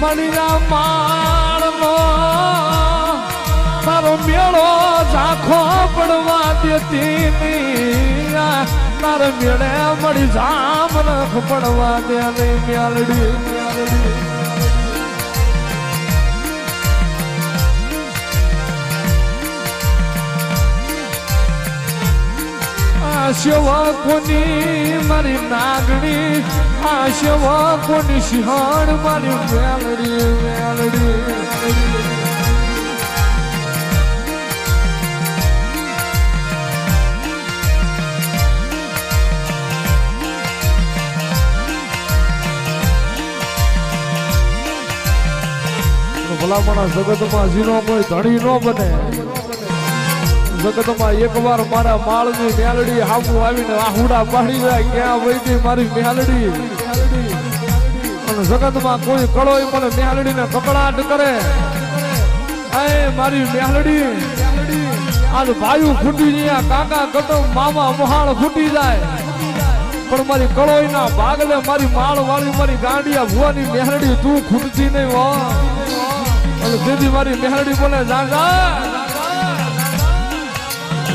મણિયા માળનો તારો મેળો ઝાખો પડવા દેતી નહીં. તારે મેળે મળી જામ પડવા દે નહીં મેલડી આ સેવા કોની મારી નાગણી આ કોની સિંહણ મારી મેલડી મેલડી ભલામણા જગતમાં જીનો કોઈ ધણી ન બને. જગતમાં એકવાર મારા માળની મેલડી હામું આવીને આહુડા પાડી જાય ક્યાં વૈદી મારી મેલડી? અને જગતમાં કોઈ કળોય મને મેલડીને કકડાટ કરે. એ મારી મેલડી, આજ ભાયું ફૂટી ગયા, કાકા કટો મામા મહાળ ફૂટી જાય. પણ મારી કળોઈના ભાગલે મારી માળ વાળી મારી ગાંડિયા ભુવાની મેહરડી તું ખૂટતી નહીં હો. અને દીદી મારી મેહરડી બોલે, જા જા.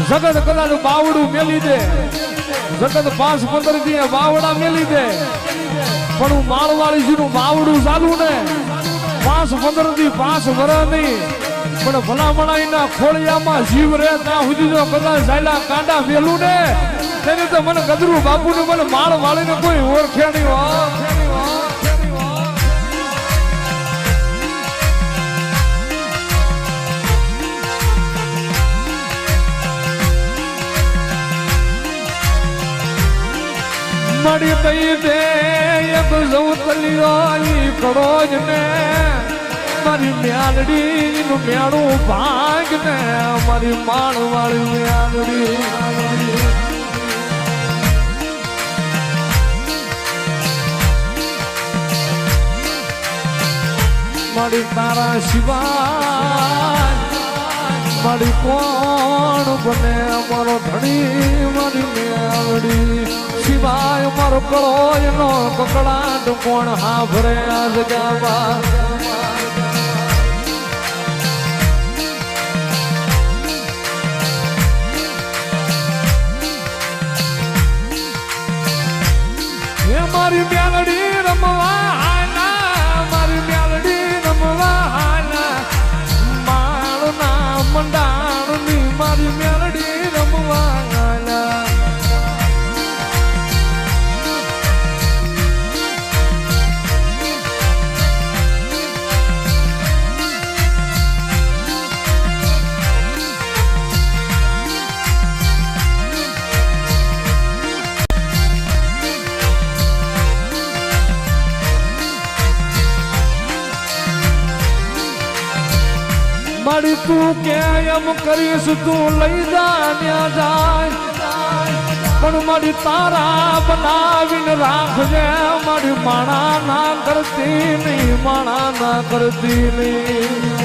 જગત કદાચ બાવડું મેલી દે. જગત પાંચ પંદર દી બાવડા મેલી દે. પણ હું માળવાળી નું બાવડું ચાલુ ને. પાંચ પંદર દી પાંચ વર નહીં. પણ ભલામણાઈના ખોળિયામાં જીવ રહે ત્યાં સુધી જો કદાચ ઝાયલા કાંડા મેલું ને, તેને તો મને ગદરું બાપુ ને મને માળ વાળીને કોઈ ઓળખે નહીં મળી દઈ દે. એક જવતલિયો કરો જ ને મારી મ્યાલડી નું મેળું ભાગ ને મારી માળ વાળી મ્યાલડી મારી તારા શિવાય મારી કોણ બને? અમારો ધણી સિવાય મારો કળો એનો કકડાટ કોણ હાભરે આ જગામાં હે મારી મારી તું કે એમ કરીશ, તું લઈ જાણ્યા જાય. પણ મારી તારા બનાવીને રાખજે, મારી માણા ના કરતી નહીં, માણા ના કરતી નહીં.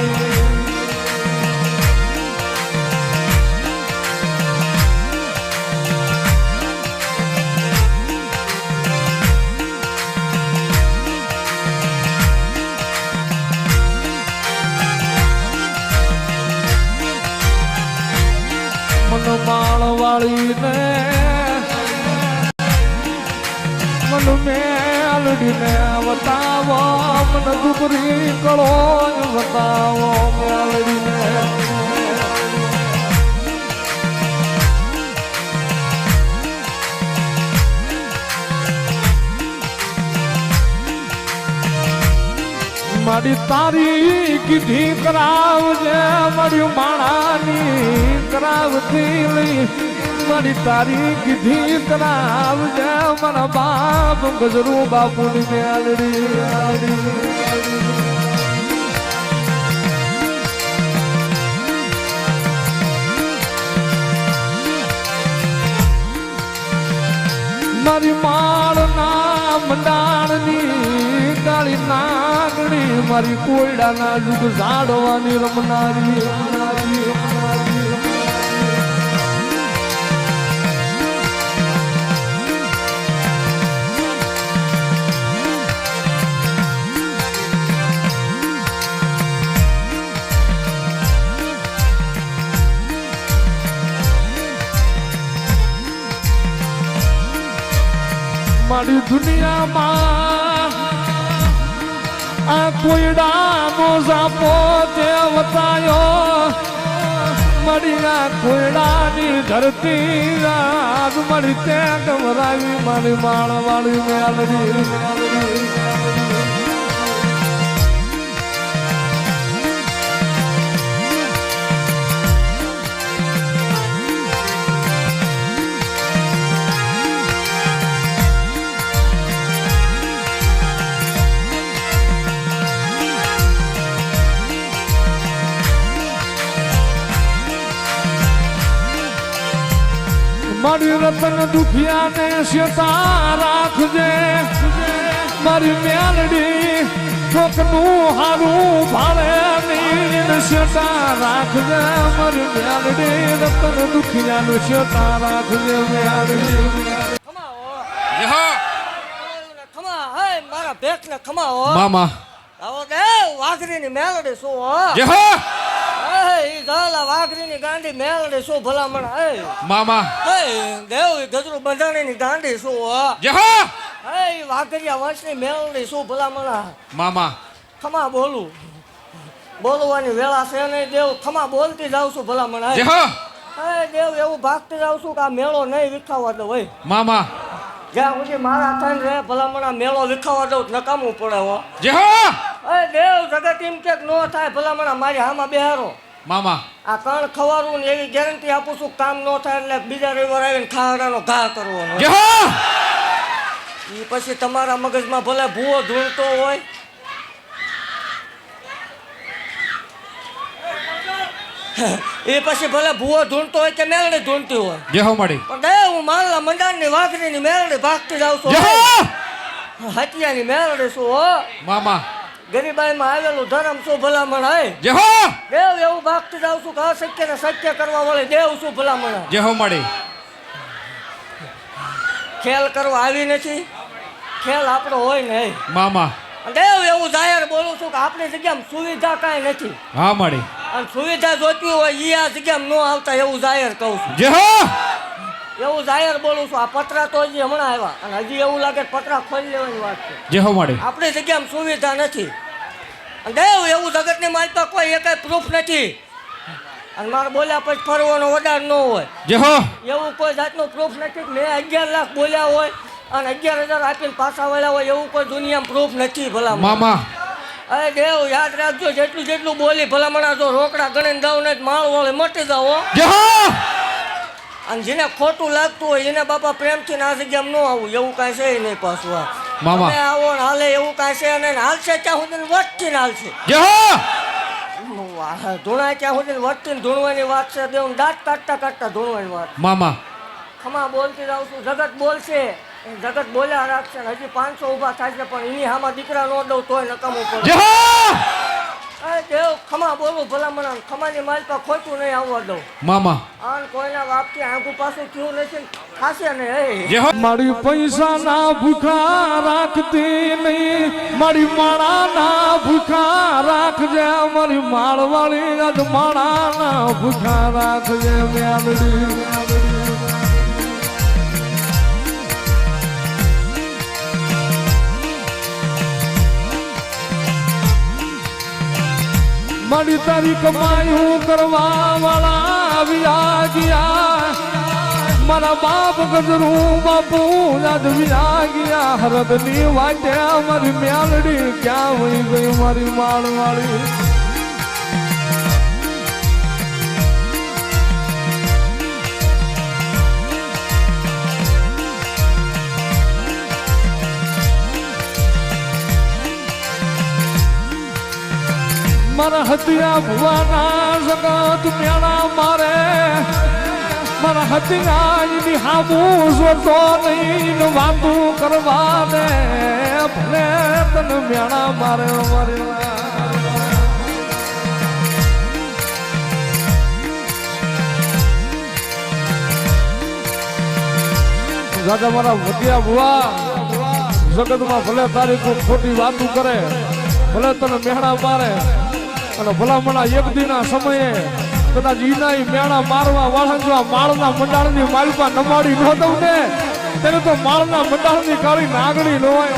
મન દુબરી કળો બતાવો મેલડીને મારી તારી કીધી કરાવજે મારી માણાની કરાવતી લઈ મારી તારી કીધી કરાવજે મારા બાપ ગજરું બાપુની મેલડી મારી માળ ના મંડાણની કાળી નાગણી, મારી કોયડાના જુગ ઝાડવાની રમનારી. દુનિયામાં આ કોયડાનો જાપો તે વતાયો મારી આ કોયડાની ધરતી રાજ મળી તે ગમરાવી મારી માળવાળી મેલડી. રતન દુખિયાને શેતા રાખજે. મારી મેલડી કોકનું હારું ભારે નીણ શેતા રાખજે મારી મેલડી. રતન દુખિયાનું શેતા રાખજે મેલડી. મામા. આવો દે વાઘરી ની મેલડી શું હો? હે ઈ ગાલા વાઘરી ની ગાંડી મેલડી શું ભલામણ હે? મામા. હે દેવ ગજરું બંધાણીની ગાંડી શું હો? યહો! હે વાઘરિયા મેલડી શું ભલામણ મામા. ખમા બોલું. બોલવાની વેળા છે નહીં દેવ. ખમા બોલતી જાઉં છું ભલામણ હે? યહો! હે દેવ એવું ભાગતી જાઉં છું કે આ મેળો નહીં વિખાવા દો ભાઈ મામા. જ્યાં સુધી મારા થઈને રે ભલામણ મેળો વિખાવા દઉં નકામું પડે હો? યહો! એ દેવ જગત એમ કે નો થાય ભલામણ મારી હામાં બેહારો. મામા. આ કણ ખવારું ને એવી ગેરંટી આપું છું કામ ન થાય એટલે બીજા રવિવાર આવીને ખાવાનો ઘા કરવાનો. એ પછી તમારા મગજમાં ભલે ભૂવો ધૂણતો હોય. એ પછી ભલે ભૂવો ધૂણતો હોય કે મેલડી ધૂણતી હોય. જેહો મળી પણ દે હું માલના મંડાણની વાઘરીની મેલડી ભાગતી જાઉં છું. હટિયાની મેલડી શું હો. મામા. ગરીબાઈમાં આવેલું ધર્મ શું ભલામણ હે યહો દેવ એવું ભાગતી જાઉં છું કે અશક્ય ને શક્ય કરવા વળે દેવ શું ભલામણ યહો મળી. ખેલ કરવા આવી નથી. ખેલ આપણો હોય ને મામા. દેવ એવું જાહેર બોલું છું કે આપણી જગ્યામાં સુવિધા કાંઈ નથી. હા મળી. અને સુવિધા જોતી હોય એ આ જગ્યામાં ન આવતા એવું જાહેર કહું છું. યહો એવું જાહેર બોલું છું. આ પતરા તો હજી હમણાં આવ્યા. અને હજી એવું લાગે પતરા ખોલી લેવાની વાત છે. યહો મળી આપણી જગ્યામાં સુવિધા નથી. અને દેવ એવું જગતની માલતા કોઈ એકાય પ્રૂફ નથી. અને મારે બોલ્યા પછી ફરવાનો વધાર ન હોય. યહો એવું કોઈ જાતનું પ્રૂફ નથી મેં અગિયાર લાખ બોલ્યા હોય અને અગિયાર હજાર આપીને પાછા વળ્યા હોય એવું કોઈ દુનિયામાં પ્રૂફ નથી ભલા મામા. અરે દેવ યાદ રાખજો જેટલું જેટલું બોલી ભલામણા જો રોકડા ગણીને દઉં ને માળ વળે મટી હો. યહો અને જેને ખોટું લાગતું હોય એને બાપા પ્રેમથી આ જગ્યામાં ન આવું એવું કાંઈ છે નહીં પાછું આ. મામા. આવો ને હાલે એવું કાંઈ છે અને હાલશે ત્યાં સુધી વચ્ચે હાલશે. ધૂણા ત્યાં સુધી વચ્ચે ધૂણવાની વાત છે. દેવ દાંત કાઢતા કાઢતા ધૂણવાની વાત. મામા. ખમા બોલતી જાઉં છું. જગત બોલશે. જગત બોલ્યા રાખશે હજી પાંચસો ઊભા છે પણ એની હામાં દીકરા ન દઉં તોય નકામું પડે. દેવ ખમા બોલું ભલામણ ખમાની માલ પર ખોટું નહીં આવવા દઉં. મામા. આન કોઈના બાપથી આંખું પાસે ક્યું નથી થાશે ને હે મારી પૈસા ના ભૂખા રાખતી નહીં મારી માળા ના ભૂખા રાખજે મારી માળવાળી આજ માળા ના ભૂખા રાખજે મેલડી મારી તારી કમાયું કરવા વાળા આવ્યા ગયા. મારા બાપ ગજરું બાપુ યાદ વિયા ગયા. હરદની વાટે મારી મેલડી ક્યાં વહી ગઈ મારી માળવાળી? મારા હતિયા ભુવાના જગત મેળા મારે. મારા હતિયા એની હામું જોતો નહીં ને વાતું કરવા દે ભલે તને મેળા મારે મારે. દાદા મારા વધ્યા ભુવા. જગતમાં ભલે તારી કોઈ ખોટી વાતું કરે, ભલે તને મેહણા મારે. અને ભલામણા એક દીના સમયે કદાચ ઈનાઈ મેળા મારવા વાસણ જોવા માળના મંડાળની માલપા નમાડી ન દઉં ને તેને તો માળના મંડાળની કાળી નાગણી લોવાય.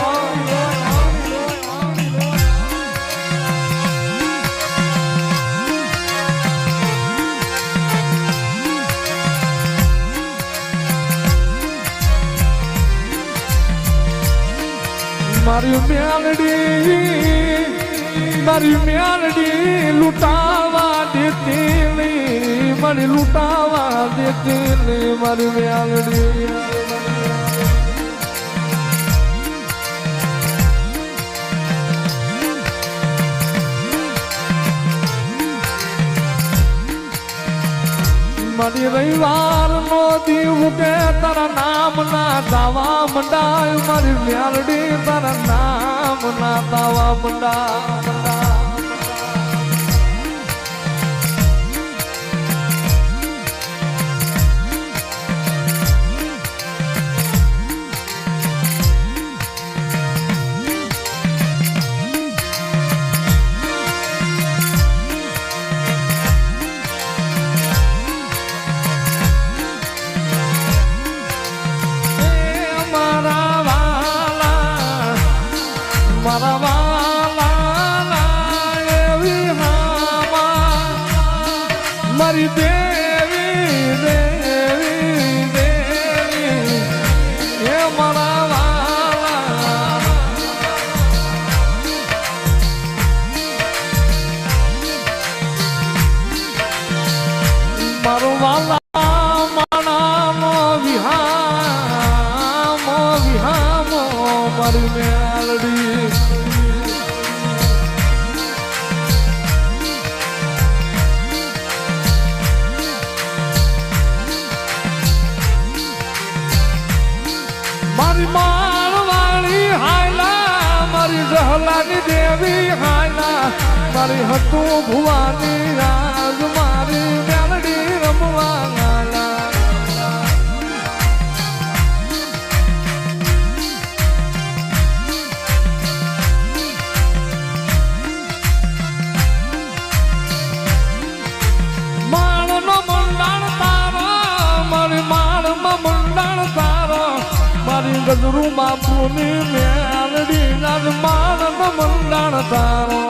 મારી મ્યાલડી મારી મ્યાલડી લૂંટાવા દેતી નહીં. મારી લૂંટાવા દેતી નહીં મારી મ્યાલડી મારી રવિવાર નો દીવ કે તારા નામ ના દાવા મંડાય. મારી મ્યાલડી તારા નામ ના દાવા મંડા એ મારી હતું ભુવાની રાજ, મારી મેલડી રમવા ગાલા માળનો મંડાણ તારો, મારી માળમાં તારા. મારી ગજરું બાપુની મેલડી ના માળનો મંડાણ તારો.